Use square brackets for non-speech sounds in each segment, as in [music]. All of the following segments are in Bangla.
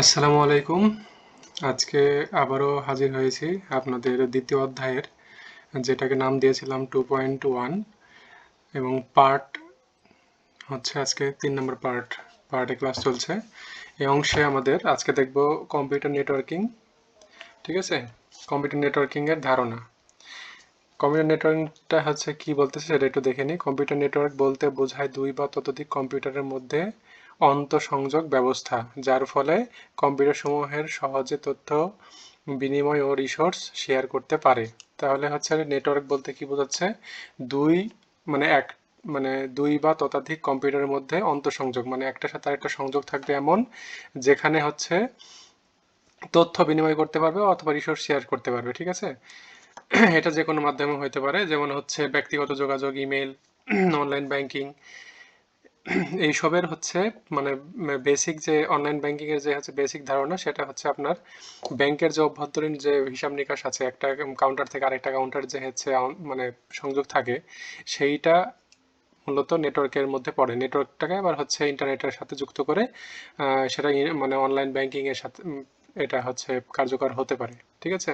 আসসালামু আলাইকুম। আজকে আবারও হাজির হয়েছি আপনাদের দ্বিতীয় অধ্যায়ের, যেটাকে নাম দিয়েছিলাম টু পয়েন্ট ওয়ান এবং পার্ট হচ্ছে আজকে তিন নম্বর পার্ট পার্টে ক্লাস চলছে। এই অংশে আমাদের আজকে দেখব কম্পিউটার নেটওয়ার্কিং ঠিক আছে? কম্পিউটার নেটওয়ার্কিংয়ের ধারণা। কম্পিউটার নেটওয়ার্কিংটা হচ্ছে কি বলতেছে সেটা একটু দেখে নিই। কম্পিউটার নেটওয়ার্ক বলতে বোঝায় দুই বা ততোধিক কম্পিউটারের মধ্যে অন্তঃসংযোগ ব্যবস্থা, যার ফলে কম্পিউটার সমূহের সহজে তথ্য বিনিময় ও রিসোর্স শেয়ার করতে পারে। তাহলে হচ্ছে নেটওয়ার্ক বলতে কি বোঝাচ্ছে? দুই মানে এক মানে দুই বা ততোধিক কম্পিউটারের মধ্যে অন্তঃসংযোগ মানে একটার সাথে আরেকটা সংযোগ থাকবে এমন, যেখানে হচ্ছে তথ্য বিনিময় করতে পারবে অথবা রিসোর্স শেয়ার করতে পারবে, ঠিক আছে? এটা যে কোনো মাধ্যমে হতে পারে, যেমন হচ্ছে ব্যক্তিগত যোগাযোগ ইমেল অনলাইন ব্যাংকিং [clears throat] এইসবের হচ্ছে মানে বেসিক যে অনলাইন ব্যাংকিং এর যে হচ্ছে বেসিক ধারণা, সেটা হচ্ছে আপনার ব্যাংকের যে অভ্যন্তরীণ যে হিসাব নিকাশ আছে, একটা কাউন্টার থেকে আরেকটা কাউন্টার যে হচ্ছে মানে সংযোগ থাকে, সেইটা মূলত নেটওয়ার্কের মধ্যে পড়ে। নেটওয়ার্কটাকে আবার হচ্ছে ইন্টারনেটের সাথে যুক্ত করে সেটা মানে অনলাইন ব্যাংকিং এর সাথে এটা হচ্ছে কার্যকর হতে পারে। ঠিক আছে?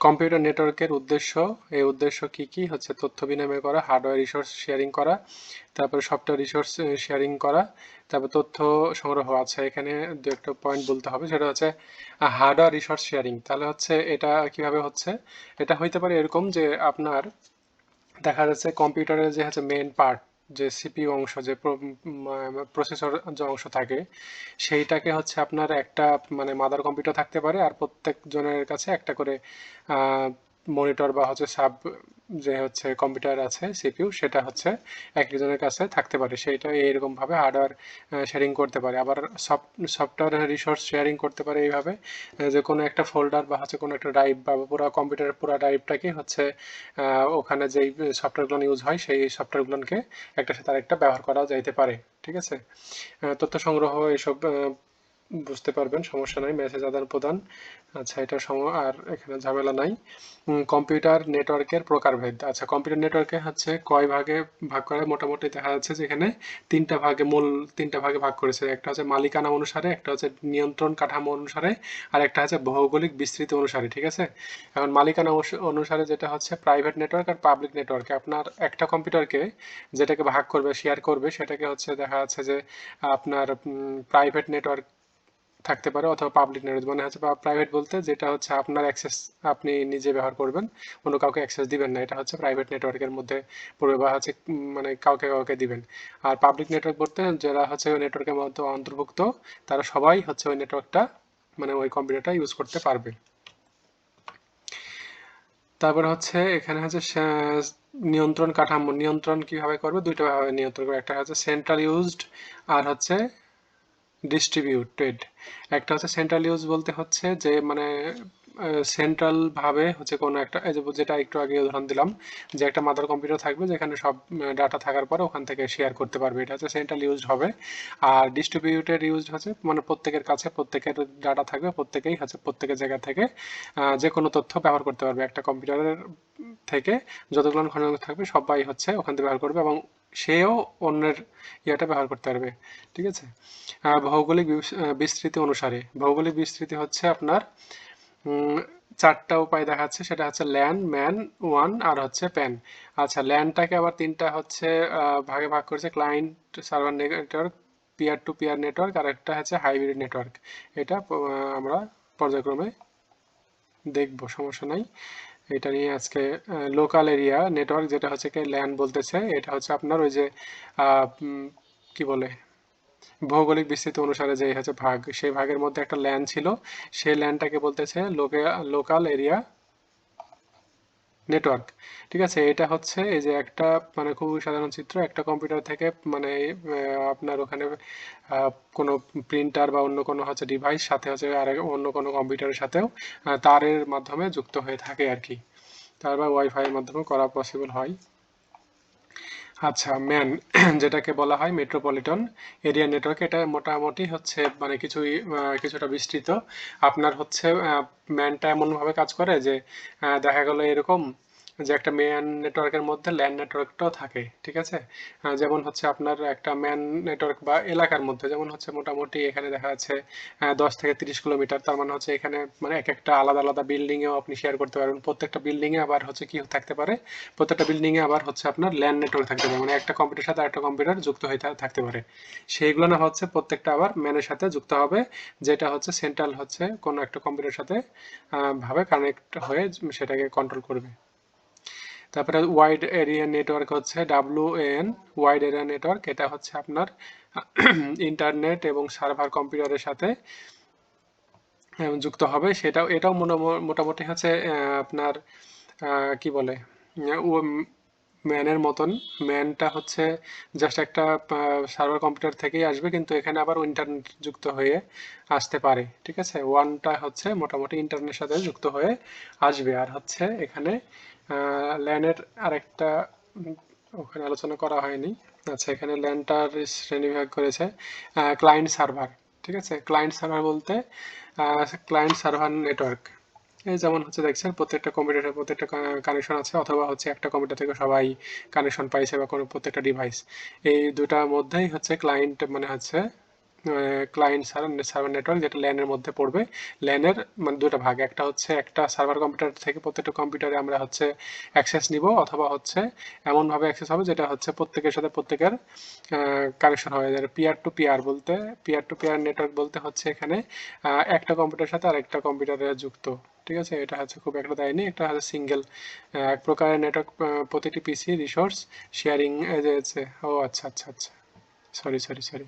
কম্পিউটার নেটওয়ার্কের উদ্দেশ্য, এই উদ্দেশ্য কি কি? হচ্ছে তথ্য বিনিময় করা হার্ডওয়্যার রিসোর্স শেয়ারিং করা, তারপরে সফটওয়্যার রিসোর্স শেয়ারিং করা, তারপর তথ্য সংগ্রহ আছে। এখানে দু একটা পয়েন্ট বলতে হবে, সেটা হচ্ছে হার্ডওয়্যার রিসোর্স শেয়ারিং তাহলে হচ্ছে এটা কীভাবে হচ্ছে? এটা হইতে পারে এরকম যে আপনার দেখা যাচ্ছে কম্পিউটারের যে হচ্ছে মেন পার্ট যে সিপিইউ অংশ, যে প্রসেসর যে অংশ থাকে, সেইটাকে হচ্ছে আপনার একটা মানে মাদার কম্পিউটার থাকতে পারে, আর প্রত্যেক জনের কাছে একটা করে মনিটর বা হচ্ছে সাব যে হচ্ছে কম্পিউটার আছে সিপিইউ সেটা হচ্ছে একজনের কাছে থাকতে পারে। সেইটা এইরকমভাবে হার্ডওয়্যার শেয়ারিং করতে পারে। আবার সফটওয়্যার রিসোর্স শেয়ারিং করতে পারে এইভাবে যে কোনো একটা ফোল্ডার বা হচ্ছে কোনো একটা ড্রাইভ বা পুরো কম্পিউটারের পুরো ড্রাইভটাকে হচ্ছে ওখানে যেই সফটওয়্যারগুলো ইউজ হয়, সেই সফটওয়্যারগুলোকে একটা সাথে আরেকটা ব্যবহার করা যাইতে পারে। ঠিক আছে? তথ্য সংগ্রহ, এসব বুঝতে পারবেন, সমস্যা নাই মেসেজ আদান প্রদান। আচ্ছা এটা সম আর এখানে ঝামেলা নাই। কম্পিউটার নেটওয়ার্কের প্রকারভেদ। আচ্ছা কম্পিউটার নেটওয়ার্কে হচ্ছে কয় ভাগে ভাগ করে? মোটামুটি দেখা যাচ্ছে যেখানে তিনটা ভাগে, মূল তিনটা ভাগে ভাগ করেছে। একটা হচ্ছে মালিকানা অনুসারে, একটা হচ্ছে নিয়ন্ত্রণ কাঠামো অনুসারে, আর একটা হচ্ছে ভৌগোলিক বিস্তৃতি অনুসারে, ঠিক আছে? এখন মালিকানা অনুসারে যেটা হচ্ছে প্রাইভেট নেটওয়ার্ক আর পাবলিক নেটওয়ার্কে আপনার একটা কম্পিউটারকে যেটাকে ভাগ করবে শেয়ার করবে, সেটাকে হচ্ছে দেখা যাচ্ছে যে আপনার প্রাইভেট নেটওয়ার্ক থাকতে পারে অথবা পাবলিক নেটওয়ার্ক মানে হচ্ছে প্রাইভেট বলতে যেটা হচ্ছে আপনার অ্যাক্সেস আপনি নিজে ব্যবহার করবেন অন্য কাউকে অ্যাক্সেস দিবেন না, এটা হচ্ছে প্রাইভেট নেটওয়ার্কের মধ্যে পড়বে বা হচ্ছে মানে কাউকে কাউকে দিবেন। আর পাবলিক নেটওয়ার্ক বলতে যারা হচ্ছে ওই নেটওয়ার্কের মধ্যে অন্তর্ভুক্ত, তারা সবাই হচ্ছে ওই নেটওয়ার্কটা মানে ওই কম্পিউটারটা ইউজ করতে পারবে। তারপর হচ্ছে এখানে হচ্ছে নিয়ন্ত্রণ কাঠামো, নিয়ন্ত্রণ কীভাবে করবে? দুইটা ভাবে নিয়ন্ত্রণ করবে। একটা হচ্ছে সেন্ট্রাল ইউজড আর হচ্ছে ডিস্ট্রিবিউটেড একটা হচ্ছে সেন্ট্রাল ইউজ বলতে হচ্ছে যে মানে সেন্ট্রাল ভাবে হচ্ছে কোনো একটা যেটা একটু আগে উদাহরণ দিলাম, যে একটা মাদার কম্পিউটার থাকবে, যেখানে সব ডাটা থাকার পরে ওখান থেকে শেয়ার করতে পারবে। এটা হচ্ছে সেন্ট্রাল ইউজ হবে। আর ডিস্ট্রিবিউটেড ইউজ হচ্ছে মানে প্রত্যেকের কাছে প্রত্যেকের ডাটা থাকবে, প্রত্যেকেই হচ্ছে প্রত্যেকের জায়গা থেকে যে কোনো তথ্য ব্যবহার করতে পারবে। একটা কম্পিউটারের থেকে যতগুলো ঘন থাকবে, সবাই হচ্ছে ওখান থেকে ব্যবহার করবে এবং সেও অন্যের ইয়াটা ব্যবহার করতে পারবে, ঠিক আছে? ভৌগোলিক বিস্তৃতি অনুসারে, ভৌগোলিক বিস্তৃতি হচ্ছে আপনার চারটা উপায় দেখাচ্ছে, সেটা হচ্ছে ল্যান্ড ম্যান, ওয়ান আর হচ্ছে প্যান। আচ্ছা ল্যান্ডটাকে আবার তিনটা হচ্ছে ভাগে ভাগ করেছে, client, server network, peer to peer network, আর একটা হচ্ছে হাইব্রিড নেটওয়ার্ক। এটা আমরা পর্যায়ক্রমে দেখব, সমস্যা নাই। এটা নিয়ে আজকে লোকাল এরিয়া নেটওয়ার্ক যেটা হচ্ছে কি ল্যান্ড বলতেছে, এটা হচ্ছে আপনার ওই যে কি বলে, ভৌগোলিক বিস্তৃতি অনুসারে যে হচ্ছে ভাগ, সেই ভাগের মধ্যে একটা ল্যান্ড ছিল, সেই ল্যান্ডটাকে বলতেছে লোকে লোকাল এরিয়া নেটওয়ার্ক ঠিক আছে, এটা হচ্ছে এই যে একটা মানে খুবই সাধারণ চিত্র, একটা কম্পিউটার থেকে মানে আপনার ওখানে কোনো প্রিন্টার বা অন্য কোনো হচ্ছে ডিভাইস সাথে হচ্ছে আর অন্য কোনো কম্পিউটারের সাথেও তারের মাধ্যমে যুক্ত হয়ে থাকে আর কি। তারপর ওয়াইফাইয়ের মাধ্যমে করা পসিবল হয়। আচ্ছা ম্যান, [clears throat] যেটাকে বলা হয় মেট্রোপলিটন এরিয়া নেটওয়ার্ক, এটা মোটামুটি হচ্ছে মানে কিছুই কিছুটা বিস্তৃত। আপনার হচ্ছে ম্যানটা এমনভাবে কাজ করে যে দেখা গেল এরকম যে একটা ম্যান নেটওয়ার্কের মধ্যে ল্যান্ড নেটওয়ার্কটাও থাকে, ঠিক আছে? যেমন হচ্ছে আপনার একটা ম্যান নেটওয়ার্ক বা এলাকার মধ্যে, যেমন হচ্ছে মোটামুটি এখানে দেখা যাচ্ছে দশ থেকে তিরিশ কিলোমিটার তার মানে হচ্ছে এখানে মানে এক একটা আলাদা আলাদা বিল্ডিংয়েও আপনি শেয়ার করতে পারবেন। প্রত্যেকটা বিল্ডিংয়ে আবার হচ্ছে কি থাকতে পারে? প্রত্যেকটা বিল্ডিংয়ে আবার হচ্ছে আপনার ল্যান্ড নেটওয়ার্ক থাকতে পারে মানে একটা কম্পিউটার সাথে আরেকটা কম্পিউটার যুক্ত হয়ে থাকতে পারে। সেইগুলো না হচ্ছে প্রত্যেকটা আবার ম্যানের সাথে যুক্ত হবে, যেটা হচ্ছে সেন্ট্রাল হচ্ছে কোনো একটা কম্পিউটারের সাথে ভাবে কানেক্ট হয়ে সেটাকে কন্ট্রোল করবে। তারপরে ওয়াইড এরিয়া নেটওয়ার্ক হচ্ছে W N wide area network এটা হচ্ছে আপনার [clears throat] ইন্টারনেট এবং সার্ভার কম্পিউটারের সাথে যুক্ত হবে। সেটাও, এটাও মোটামুটি হচ্ছে আপনার কি বলে ম্যানের মতন। ম্যানটা হচ্ছে জাস্ট একটা সার্ভার কম্পিউটার থেকেই আসবে, কিন্তু এখানে আবার ইন্টারনেট যুক্ত হয়ে আসতে পারে, ঠিক আছে? ওয়ানটা হচ্ছে মোটামুটি ইন্টারনেটের সাথে যুক্ত হয়ে আসবে, আর হচ্ছে এখানে ল্যানের আরেকটা ওখানে আলোচনা করা হয়নি। আচ্ছা এখানে ল্যানটার শ্রেণীবিভাগ করেছে ক্লায়েন্ট সার্ভার, ঠিক আছে? ক্লায়েন্ট সার্ভার বলতে ক্লায়েন্ট সার্ভার নেটওয়ার্ক। এই যেমন হচ্ছে, দেখছেন, প্রত্যেকটা কম্পিউটারের প্রত্যেকটা কানেকশন আছে, অথবা হচ্ছে একটা কম্পিউটার থেকে সবাই কানেকশন পাইছে বা কোনো প্রত্যেকটা ডিভাইস। এই দুটার মধ্যেই হচ্ছে ক্লায়েন্ট মানে হচ্ছে ক্লায়েন্ট সার্ভার সার্ভার নেটওয়ার্ক যেটা ল্যানের মধ্যে পড়বে। ল্যানের মানে দুটো ভাগ, একটা হচ্ছে একটা সার্ভার কম্পিউটার থেকে প্রত্যেকটা কম্পিউটারে আমরা হচ্ছে অ্যাক্সেস নিব, অথবা হচ্ছে এমনভাবে অ্যাক্সেস হবে যেটা হচ্ছে প্রত্যেকের সাথে প্রত্যেকের কানেকশন হবে। পিয়ার টু পিয়ার বলতে পিয়ার টু পিয়ার নেটওয়ার্ক বলতে হচ্ছে এখানে একটা কম্পিউটারের সাথে আরেকটা কম্পিউটারে যুক্ত। ঠিক আছে? এটা হচ্ছে খুব একটা দেয়নি একটা হচ্ছে সিঙ্গেল এক প্রকারের নেটওয়ার্ক প্রতিটি পিসি রিসোর্স শেয়ারিং ও আচ্ছা আচ্ছা আচ্ছা। সরি সরি সরি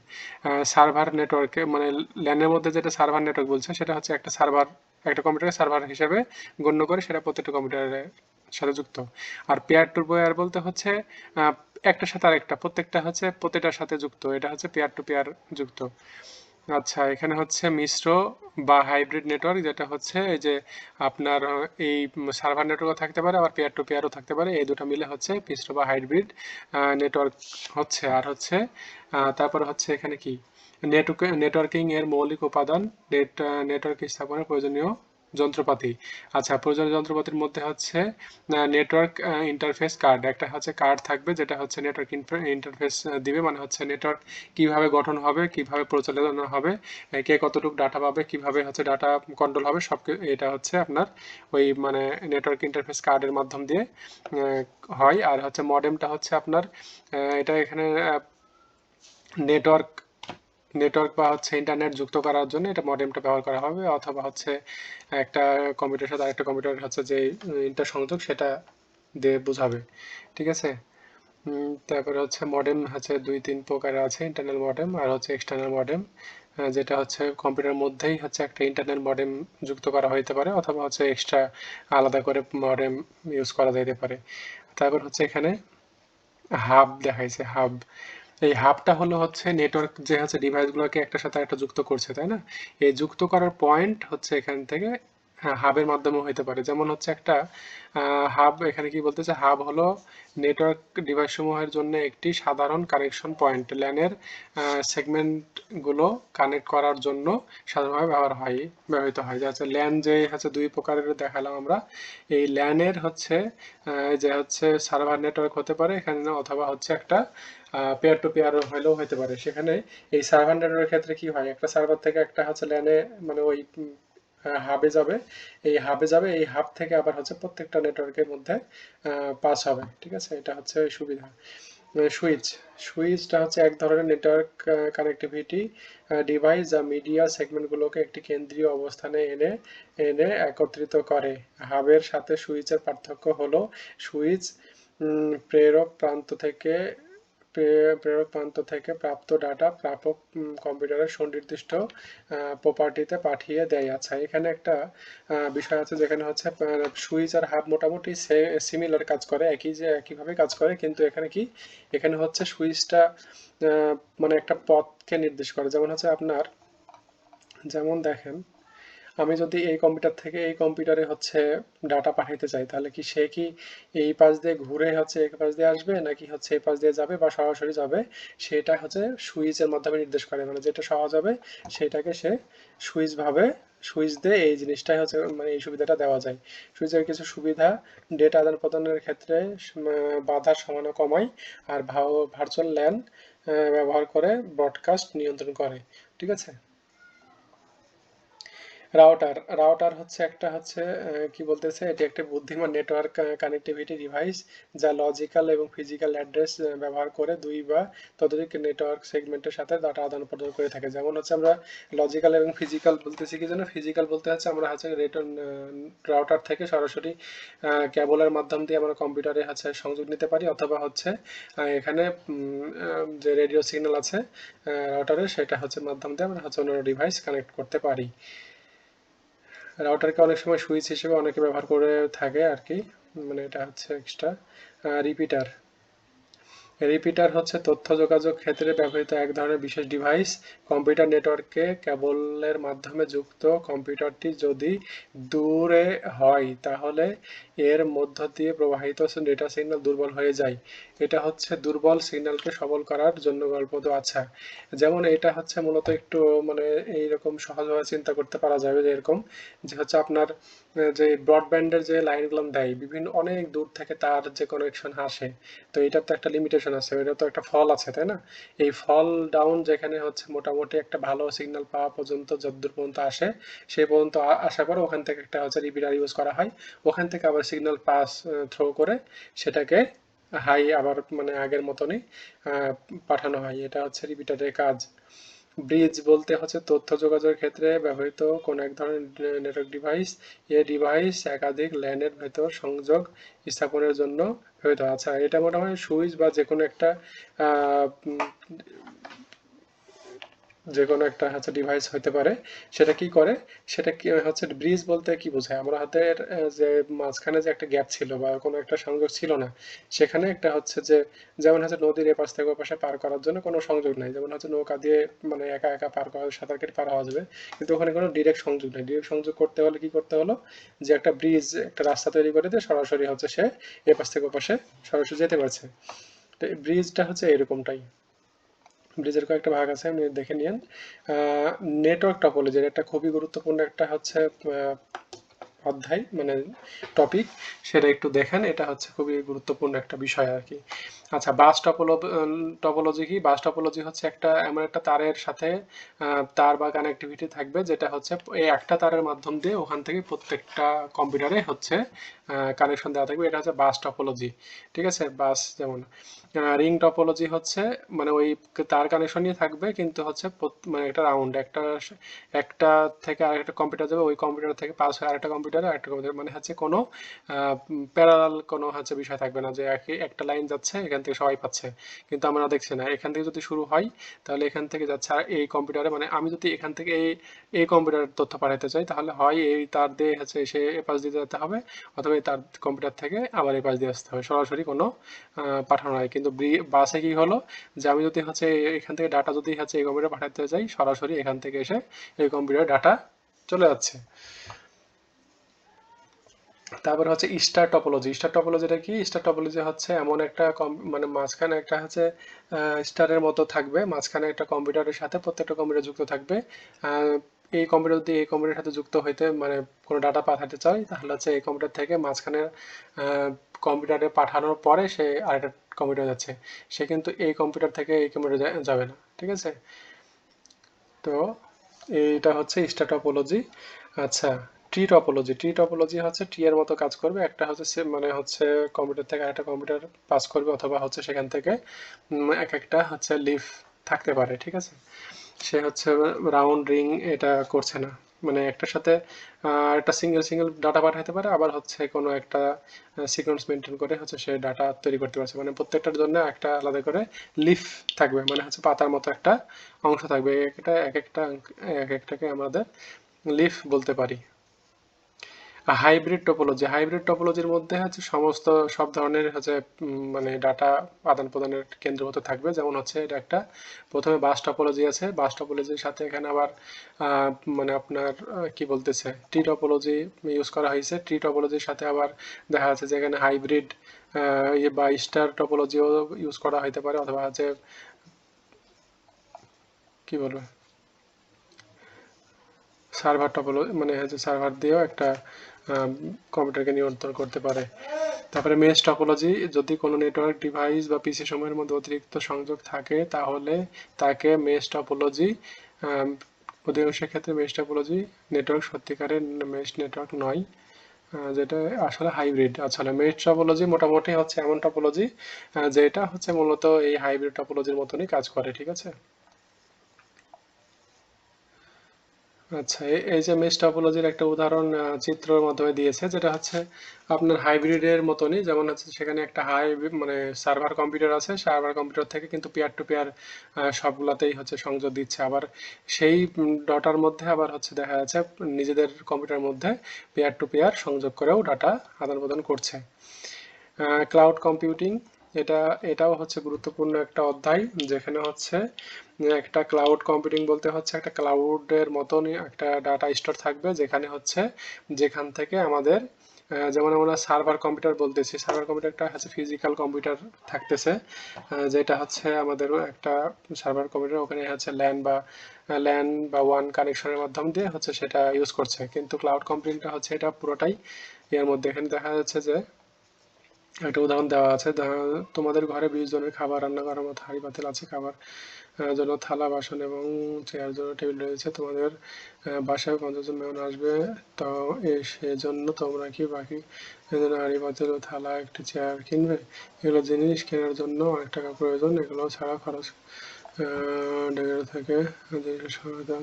সার্ভার নেটওয়ার্কে মানে ল্যানের মধ্যে যেটা সার্ভার নেটওয়ার্ক বলছে, সেটা হচ্ছে একটা সার্ভার একটা কম্পিউটারের সার্ভার হিসেবে গণ্য করে, সেটা প্রত্যেকটা কম্পিউটারের সাথে যুক্ত। আর পেয়ার টু পেয়ার বলতে হচ্ছে একটার সাথে আরেকটা, প্রত্যেকটা হচ্ছে প্রত্যেকটার সাথে যুক্ত। এটা হচ্ছে পেয়ার টু পেয়ার যুক্ত। আচ্ছা এখানে হচ্ছে মিশ্র বা হাইব্রিড নেটওয়ার্ক, যেটা হচ্ছে এই যে আপনার এই সার্ভার নেটওয়ার্কও থাকতে পারে, আবার পেয়ার টু পেয়ারও থাকতে পারে। এই দুটো মিলে হচ্ছে মিশ্র বা হাইব্রিড নেটওয়ার্ক হচ্ছে। আর হচ্ছে তারপর হচ্ছে এখানে কি? নেটওয়ার্ক এর মৌলিক উপাদান নেট নেটওয়ার্ক স্থাপনের প্রয়োজনীয় যন্ত্রপাতি। আচ্ছা প্রয়োজনীয় যন্ত্রপাতির মধ্যে হচ্ছে নেটওয়ার্ক ইন্টারফেস কার্ড একটা হচ্ছে কার্ড থাকবে, যেটা হচ্ছে নেটওয়ার্ক ইন্টারফেস দিবে। মানে হচ্ছে নেটওয়ার্ক কীভাবে গঠন হবে, কীভাবে প্রচলন হবে কে কতটুকু ডাটা পাবে, কীভাবে হচ্ছে ডাটা কন্ট্রোল হবে সব এটা হচ্ছে আপনার ওই মানে নেটওয়ার্ক ইন্টারফেস কার্ডের মাধ্যম দিয়ে হয়। আর হচ্ছে মডেমটা হচ্ছে আপনার এটা এখানে নেটওয়ার্ক নেটওয়ার্ক বা হচ্ছে ইন্টারনেট যুক্ত করার জন্য এটা মডেমটা ব্যবহার করা হবে অথবা হচ্ছে একটা কম্পিউটারের সাথে আরেকটা কম্পিউটার হচ্ছে যে ইন্টার সংযোগ সেটা দিয়ে বোঝাবে। ঠিক আছে? তারপরে হচ্ছে মডেম হচ্ছে দুই, তিন প্রকার আছে ইন্টারনাল মডেম আর হচ্ছে এক্সটার্নাল মডেম যেটা হচ্ছে কম্পিউটারের মধ্যেই হচ্ছে একটা ইন্টারনাল মডেম যুক্ত করা হইতে পারে অথবা হচ্ছে এক্সট্রা আলাদা করে মডেম ইউজ করা যেতে পারে। তারপর হচ্ছে এখানে হাব দেখাইছে হাব এই হাবটা হলো হচ্ছে নেটওয়ার্ক যে হচ্ছে ডিভাইসগুলোকে একটা সাথে একটা যুক্ত করছে, তাই না? এই যুক্ত করার পয়েন্ট হচ্ছে এখান থেকে হাবের মাধ্যমে হতে পারে। যেমন হচ্ছে একটা হাব এখানে কি বলতেছে? হাব হলো নেটওয়ার্ক ডিভাইস সমূহের জন্য একটি সাধারণ কানেকশন পয়েন্ট ল্যানের সেগমেন্টগুলো কানেক্ট করার জন্য সাধারণভাবে ব্যবহার হয়, ব্যবহৃত হয়। যে হচ্ছে ল্যান যে হচ্ছে দুই প্রকারের দেখালাম আমরা। এই ল্যানের হচ্ছে যে হচ্ছে সার্ভার নেটওয়ার্ক হতে পারে, এখানে অথবা হচ্ছে একটা পেয়ার টু পেয়ার হলেও হতে পারে। সেখানে এই সার্ভার নেটওয়ার্কের ক্ষেত্রে কি হয়? একটা সার্ভার থেকে একটা হচ্ছে ল্যানে মানে ওই হাবে যাবে। এই হাবে যাবে, এই হাব থেকে আবার হচ্ছে প্রত্যেকটা নেটওয়ার্কের মধ্যে পাস হবে, ঠিক আছে? এটা হচ্ছে সুবিধা। সুইচ সুইচটা হচ্ছে এক ধরনের নেটওয়ার্ক কানেক্টিভিটি ডিভাইস যা মিডিয়া সেগমেন্টগুলোকে একটি কেন্দ্রীয় অবস্থানে এনে এনে একত্রিত করে। হাবের সাথে সুইচের পার্থক্য হলো সুইচ প্রেরক প্রান্ত থেকে প্রেরক প্রান্ত থেকে প্রাপ্ত ডাটা প্রাপক কম্পিউটারের সুনির্দিষ্ট প্রপার্টিতে পাঠিয়ে দেয়। আচ্ছা এখানে একটা বিষয় আছে যেখানে হচ্ছে সুইচ আর হাব মোটামুটি সিমিলার কাজ করে, একই যে, একইভাবে কাজ করে, কিন্তু এখানে কি, এখানে হচ্ছে সুইচটা মানে একটা পথকে নির্দেশ করে। যেমন হচ্ছে আপনার, যেমন দেখেন আমি যদি এই কম্পিউটার থেকে এই কম্পিউটারে হচ্ছে ডাটা পাঠাইতে চাই, তাহলে কি সে কি এই পাশ দিয়ে ঘুরে হচ্ছে এই পাশ দিয়ে আসবে, নাকি হচ্ছে এই পাশ দিয়ে যাবে বা সরাসরি যাবে? সেটা হচ্ছে সুইচের মাধ্যমে নির্দেশ করে। মানে যেটা সহজ হবে, সেটাকে সে সুইচ ভাবে সুইচ দিয়ে এই জিনিসটাই হচ্ছে মানে এই সুবিধাটা দেওয়া যায়। সুইচের কিছু সুবিধা ডেটা আদান প্রদানের ক্ষেত্রে বাধার সমানো কমায় আর ভার্চুয়াল ল্যান ব্যবহার করে ব্রডকাস্ট নিয়ন্ত্রণ করে। ঠিক আছে? রাউটার রাউটার হচ্ছে একটা হচ্ছে কি বলতেছে, এটি একটি বুদ্ধিমান নেটওয়ার্ক কানেক্টিভিটি ডিভাইস যা লজিক্যাল এবং ফিজিক্যাল অ্যাড্রেস ব্যবহার করে দুই বা ততোধিক নেটওয়ার্ক সেগমেন্টের সাথে ডাটা আদান প্রদান করে থাকে। যেমন হচ্ছে আমরা লজিক্যাল এবং ফিজিক্যাল বলতেছি, কি জন্য ফিজিক্যাল বলতে হচ্ছে আমরা হচ্ছে রেটন রাউটার থেকে সরাসরি কেবলের মাধ্যম দিয়ে আমরা কম্পিউটারে হচ্ছে সংযোগ নিতে পারি, অথবা হচ্ছে এখানে যে রেডিও সিগন্যাল আছে রাউটারে সেটা হচ্ছে মাধ্যম দিয়ে আমরা হচ্ছে অন্য ডিভাইস কানেক্ট করতে পারি। রাউটারকে অনেক সময় সুইচ হিসেবে অনেকে ব্যবহার করে থাকে আর কি। মানে এটা হচ্ছে এক্সট্রা রিপিটার রিপিটার হচ্ছে তথ্য যোগাযোগ ক্ষেত্রে ব্যবহৃত এক ধরনের বিশেষ ডিভাইস কম্পিউটার নেটওয়ার্কে কেবলের মাধ্যমে যুক্ত কম্পিউটারটি যদি দূরে হয়, তাহলে এর মধ্য দিয়ে প্রবাহিত ডেটা সিগন্যাল দুর্বল হয়ে যায়। এটা হচ্ছে দুর্বল সিগন্যালকে সবল করার জন্য গল্প তো আচ্ছা। যেমন এটা হচ্ছে মূলত একটু মানে এইরকম সহজভাবে চিন্তা করতে পারা যাবে যে এরকম যে হচ্ছে আপনার যে ব্রডব্যান্ডের যে লাইনগুলো দেয়, বিভিন্ন অনেক দূর থেকে তার যে কানেকশন আসে, তো এটার তো একটা লিমিটেশন আছে, এটা তো একটা ফল আছে, তাই না? এই ফল ডাউন যেখানে হচ্ছে মোটামুটি একটা ভালো সিগন্যাল পাওয়া পর্যন্ত যতদূর পর্যন্ত আসে সেই পর্যন্ত আসার পর ওখান থেকে একটা হচ্ছে রিপিটার ইউজ করা হয়। ওখান থেকে আবার সিগন্যাল পাস থ্রো করে সেটাকে হাই আবার মানে আগের মতনই পাঠানো হয়। এটা হচ্ছে রিপিটারের কাজ। ব্রিজ বলতে হচ্ছে তথ্য যোগাযোগের ক্ষেত্রে ব্যবহৃত কোন এক ধরনের নেটওয়ার্ক ডিভাইস এ ডিভাইস একাধিক ল্যানের ভেতর সংযোগ স্থাপনের জন্য ব্যবহৃত। আচ্ছা এটা মোটামুটি সুইচ বা যে কোনো একটা যে কোনো একটা হচ্ছে ডিভাইস হতে পারে, সেটা কি করে? সেটা কি হচ্ছে ব্রিজ বলতে কি বোঝায়? আমরা হাতের যে মাঝখানে যে একটা গ্যাপ ছিল বা কোনো একটা সংযোগ ছিল না, সেখানে একটা হচ্ছে যে যেমন হচ্ছে নদীর এপাশ থেকে ওপাশে পার করার জন্য কোনো সংযোগ নাই। যেমন হচ্ছে নৌকা দিয়ে মানে একা একা পার করা, সাঁতার কেটে পার হওয়া যাবে, কিন্তু ওখানে কোনো ডিরেক্ট সংযোগ নেই। ডিরেক্ট সংযোগ করতে হলে কি করতে হলো? যে একটা ব্রিজ একটা রাস্তা তৈরি করে দিয়ে সরাসরি হচ্ছে সে এপাশ থেকে ওপাশে সরাসরি যেতে পারছে। তো ব্রিজটা হচ্ছে এরকমটাই। ব্রিজের কয়েকটা ভাগ আছে, আপনি দেখে নিন নেটওয়ার্ক টপোলজির একটা খুবই গুরুত্বপূর্ণ একটা হচ্ছে অধ্যায় মানে টপিক সেটা একটু দেখেন, এটা হচ্ছে খুবই গুরুত্বপূর্ণ একটা বিষয় আর কি। আচ্ছা বাস টপোলজি কি? বাস টপোলজি হচ্ছে একটা, এমন একটা তারের সাথে তার বা কানেক্টিভিটি থাকবে, যেটা হচ্ছে এই একটা তারের মাধ্যম দিয়ে ওখান থেকে প্রত্যেকটা কম্পিউটারে হচ্ছে কানেকশন দেওয়া থাকবে। এটা হচ্ছে বাস টপোলজি ঠিক আছে? বাস যেমন রিং টপোলজি হচ্ছে মানে ওই তার কানেকশনই থাকবে, কিন্তু হচ্ছে মানে একটা রাউন্ড একটা একটা থেকে আরেকটা কম্পিউটার যাবে, ওই কম্পিউটার থেকে হয়ে আরেকটা কম্পিউটারে আরেকটা কম্পিউটার মানে হচ্ছে কোনো প্যারালাল কোনো হচ্ছে বিষয় থাকবে না যে একটা লাইন যাচ্ছে, এখান থেকে সবাই পাচ্ছে। কিন্তু আমরা দেখছি না। এখান থেকে যদি শুরু হয়, তাহলে এখান থেকে যাচ্ছে আর এই কম্পিউটারে মানে আমি যদি এখান থেকে এই এই কম্পিউটারের তথ্য পাঠাতে চাই, তাহলে হয় এই তার দিয়ে হচ্ছে সে এ পাশ দিয়ে যেতে হবে, অথবা তার কম্পিউটার থেকে আবার এই পাশ দিয়ে আসতে হবে। সরাসরি কোনো পাঠানো হয় কিন্তু বাসে কি হলো যে আমি যদি হচ্ছে এখান থেকে ডাটা যদি হচ্ছে এই কম্পিউটার পাঠাতে চাই, সরাসরি এখান থেকে এসে এই কম্পিউটার ডাটা চলে যাচ্ছে। তারপর হচ্ছে স্টার টপোলজি স্টার টপোলজিটা কি? স্টার টপোলজি হচ্ছে এমন একটা মানে মাঝখানে একটা হচ্ছে স্টারের মতো থাকবে। মাঝখানে একটা কম্পিউটারের সাথে প্রত্যেকটা কম্পিউটার যুক্ত থাকবে। এই কম্পিউটার যদি এই কম্পিউটারের সাথে যুক্ত হইতে মানে কোনো ডাটা পাঠাতে চাই, তাহলে হচ্ছে এই কম্পিউটার থেকে মাঝখানে কম্পিউটারে পাঠানোর পরে সে আরেকটা কম্পিউটার যাচ্ছে। সে কিন্তু এই কম্পিউটার থেকে এই কম্পিউটার যাবে না। ঠিক আছে? তো এইটা হচ্ছে স্টার টপোলজি আচ্ছা। টি টপোলজি টি টপোলজি হচ্ছে টি এর মতো কাজ করবে। একটা হচ্ছে মানে হচ্ছে কম্পিউটার থেকে আরেকটা কম্পিউটার পাস করবে অথবা হচ্ছে সেখান থেকে এক একটা হচ্ছে লিফ থাকতে পারে, ঠিক আছে? সে হচ্ছে রাউন্ড রিং এটা করছে না। মানে একটার সাথে একটা সিঙ্গেল সিঙ্গেল ডাটা পাঠাতে পারে, আবার হচ্ছে কোনো একটা সিকোয়েন্স মেনটেন করে হচ্ছে সে ডাটা তৈরি করতে পারছে। মানে প্রত্যেকটার জন্য একটা আলাদা করে লিফ থাকবে। মানে হচ্ছে পাতার মতো একটা অংশ থাকবে। একটা এক একটা, এক একটাকে আমাদের লিফ বলতে পারি। হাইব্রিড টোপোলজি হাইব্রিড টোপোলজির মধ্যে হচ্ছে সমস্ত সব ধরনের হচ্ছে মানে ডাটা আদান প্রদানের কেন্দ্রভূত থাকবে। যেমন হচ্ছে এটা একটা, প্রথমে বাস টপোলজি আছে। বাস টপোলজির সাথে এখানে আবার মানে আপনার কি বলতেছে টি টপোলজি ইউজ করা হয়েছে। টি টপোলজির সাথে আবার দেখা যাচ্ছে যে এখানে হাইব্রিড ইয়ে বা স্টার টপোলজিও ইউজ করা হইতে পারে। অথবা হচ্ছে, কি বলব সার্ভার টপোলজি মানে হচ্ছে সার্ভার দিয়েও একটা কম্পিউটারকে নিয়ন্ত্রণ করতে পারে। তারপরে মেশ টপোলজি, যদি কোনো নেটওয়ার্ক ডিভাইস বা পিসি সময়ের মধ্যে অতিরিক্ত সংযোগ থাকে, তাহলে তাকে মেশ টপোলজি অধিকাংশের ক্ষেত্রে মেশ টপোলজি নেটওয়ার্ক সত্যিকারের মেশ নেটওয়ার্ক নয় যেটা আসলে হাইব্রিড। আসলে মেশ টপোলজি মোটামুটি হচ্ছে এমন টপোলজি যেটা হচ্ছে মূলত এই হাইব্রিড টপোলজির মতনই কাজ করে, ঠিক আছে? আচ্ছা এই যে মেশ টপোলজির একটা উদাহরণ চিত্রের মাধ্যমে দিয়েছে, যেটা হচ্ছে আপনার হাইব্রিডের মতনই, যেমন হচ্ছে সেখানে একটা হাই মানে সার্ভার কম্পিউটার আছে সার্ভার কম্পিউটার থেকে কিন্তু পেয়ার টু পেয়ার সবগুলাতেই হচ্ছে সংযোগ দিচ্ছে। আবার সেই ডাটার মধ্যে আবার হচ্ছে দেখা যাচ্ছে নিজেদের কম্পিউটার মধ্যে পেয়ার টু পেয়ার সংযোগ করেও ডাটা আদান প্রদান করছে ক্লাউড কম্পিউটিং এটা, এটাও হচ্ছে গুরুত্বপূর্ণ একটা অধ্যায়, যেখানে হচ্ছে, একটা ক্লাউড কম্পিউটিং বলতে হচ্ছে, একটা ক্লাউডের মতনই একটা ডাটা স্টোর থাকবে, যেখানে হচ্ছে, যেখান থেকে আমাদের যেমন আমরা সার্ভার কম্পিউটার বলতেছি সার্ভার কম্পিউটারটা হচ্ছে ফিজিক্যাল কম্পিউটার থাকতেছে যেটা হচ্ছে আমাদের একটা সার্ভার কম্পিউটার ওখানে হচ্ছে ল্যান বা ল্যান বা ওয়ান কানেকশনের মাধ্যম দিয়ে হচ্ছে সেটা ইউজ করছে, কিন্তু ক্লাউড কম্পিউটিংটা হচ্ছে এটা পুরোটাই এর মধ্যে। এখানে দেখা যাচ্ছে যে একটা উদাহরণ দেওয়া আছে। তোমাদের ঘরে বিশ জনের খাবার, রান্না করার মতো হাঁড়ি পাতিল আছে, খাবার জন্য থালা, বাসন এবং চেয়ার জন্য টেবিল রয়েছে। তোমাদের বাসায় পঞ্চাশ জন মেহমান আসবে। তো সেজন্য তোমরা কি বাকি হাঁড়ি পাতিল থালা, একটি চেয়ার কিনবে? এগুলো জিনিস কেনার জন্য অনেক টাকা প্রয়োজন। এগুলো ছাড়া খরচ থেকে জিনিসের সহায়তা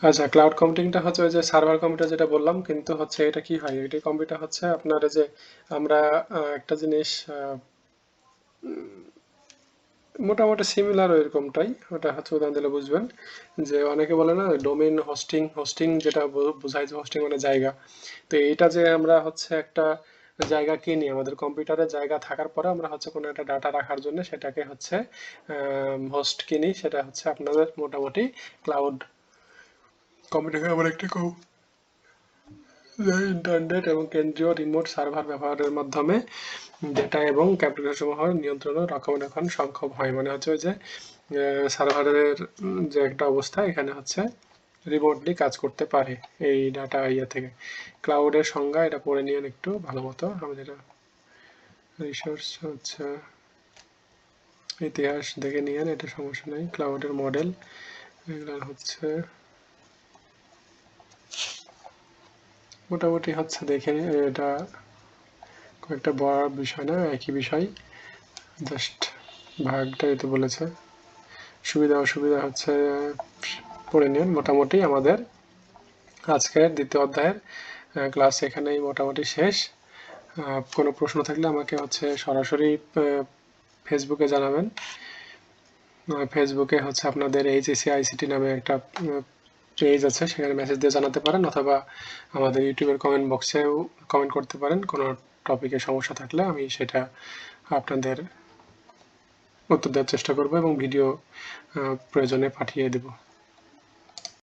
আচ্ছা ক্লাউড কম্পিউটিংটা হচ্ছে ওই যে সার্ভার কম্পিউটার যেটা বললাম, কিন্তু হচ্ছে এটা কি হয়? এটা কম্পিউটার হচ্ছে আপনার যে আমরা একটা জিনিস মোটামুটি সিমিলার এরকমটাই। ওটা হচ্ছে উদাহরণ দিলে বুঝবেন যে অনেকে বলে না ডোমেইন হোস্টিং হোস্টিং যেটা বোঝায় যে হোস্টিং মানে জায়গা। তো এইটা যে আমরা হচ্ছে একটা জায়গা কিনি, আমাদের কম্পিউটারে জায়গা থাকার পরে আমরা হচ্ছে কোনো একটা ডাটা রাখার জন্য সেটাকে হচ্ছে হোস্ট কিনি। সেটা হচ্ছে আপনাদের মোটামুটি ক্লাউড কম্পিউটারে আবার একটা কম ইন্টারনেট এবং কেন্দ্রীয় রিমোট সার্ভার ব্যবহারের মাধ্যমে ডেটা এবং ক্যাপিটাল সমূহ নিয়ন্ত্রণ রক্ষণাবেক্ষণ সম্ভব হয়। মানে হচ্ছে যে সার্ভারের যে একটা অবস্থা, এখানে হচ্ছে রিমোটলি কাজ করতে পারে এই ডাটা ইয়ে থেকে। ক্লাউডের সংজ্ঞা এটা পড়ে নিয়েন একটু, ভালো মতো। আমি যেটা রিসোর্স হচ্ছে, ইতিহাস দেখে নিয়েন, এটা সমস্যা নেই। ক্লাউডের মডেল এগুলো হচ্ছে মোটামুটি হচ্ছে দেখে এটা কয়েকটা বড় বিষয় না, একই বিষয়। জাস্ট ভাগটা এতে বলেছে। সুবিধা, অসুবিধা হচ্ছে, পড়ে নিন মোটামুটি আমাদের আজকের দ্বিতীয় অধ্যায়ের ক্লাস এখানেই মোটামুটি শেষ। কোনো প্রশ্ন থাকলে আমাকে হচ্ছে সরাসরি ফেসবুকে জানাবেন। ফেসবুকে হচ্ছে আপনাদের এইচএসসি আইসিটি নামে একটা পেজ আছে, সেখানে মেসেজ দিয়ে জানাতে পারেন অথবা আমাদের ইউটিউবের কমেন্ট বক্সেও কমেন্ট করতে পারেন। কোনো টপিকে সমস্যা থাকলে আমি সেটা আপনাদের উত্তর দেওয়ার চেষ্টা করব এবং ভিডিও প্রয়োজনে পাঠিয়ে দেব।